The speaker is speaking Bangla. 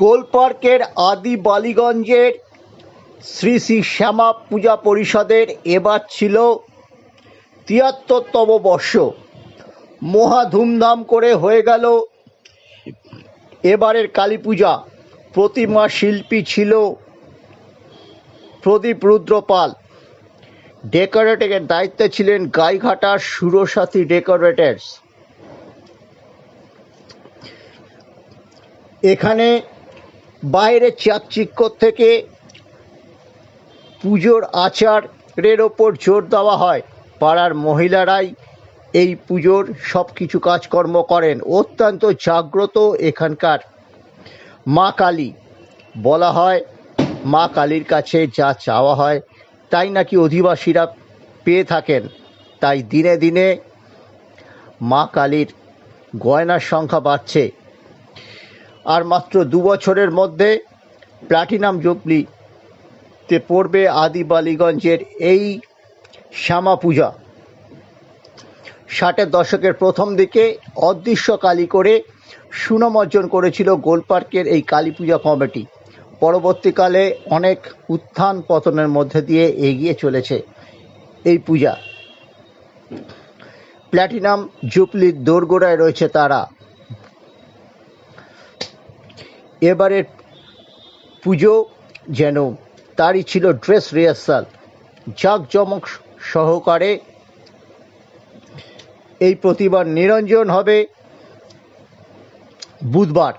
গোলপার্কের আদি বালিগঞ্জের শ্রী শ্রী শ্যামা পূজা পরিষদের এবার ছিল তিয়াত্তরতম বর্ষ। মহা ধুমধাম করে হয়ে গেল এবারের কালী পূজা। প্রতিমা শিল্পী ছিল প্রদীপ রুদ্রপাল ডেকোরেটরের দায়িত্বে ছিলেন গাইঘাটার সুরসাথী ডেকোরেটার্স। এখানে বাইরে চাকচিক্য থেকে পুজোর আচারের ওপর জোর দেওয়া হয়। পাড়ার মহিলারাই এই পুজোর সব কিছু কাজকর্ম করেন। অত্যন্ত জাগ্রত এখানকার মা কালী। বলা হয়, মা কালীর কাছে যা চাওয়া হয়, তাই নাকি অধিবাসীরা পেয়ে থাকেন। তাই দিনে দিনে মা কালীর গয়নার সংখ্যা বাড়ছে। আর মাত্র দু বছরের মধ্যে প্লাটিনাম জুবলিতে পড়বে আদি বালিগঞ্জের এই শ্যামা পূজা। ষাটের দশকের প্রথম দিকে অদৃশ্য কালী করে সুনাম অর্জন করেছিল গোলপার্কের এই কালী পূজা কমিটি। পরবর্তীকালে অনেক উত্থান পতনের মধ্যে দিয়ে এগিয়ে চলেছে এই পূজা। প্ল্যাটিনাম জুবলির দোরগোড়ায় রয়েছে তারা। এবারের পুজো যেন তারই ছিল ড্রেস রিহার্সাল। জাঁকজমক সহকারে এই প্রতিবার নিরঞ্জন হবে বুধবার।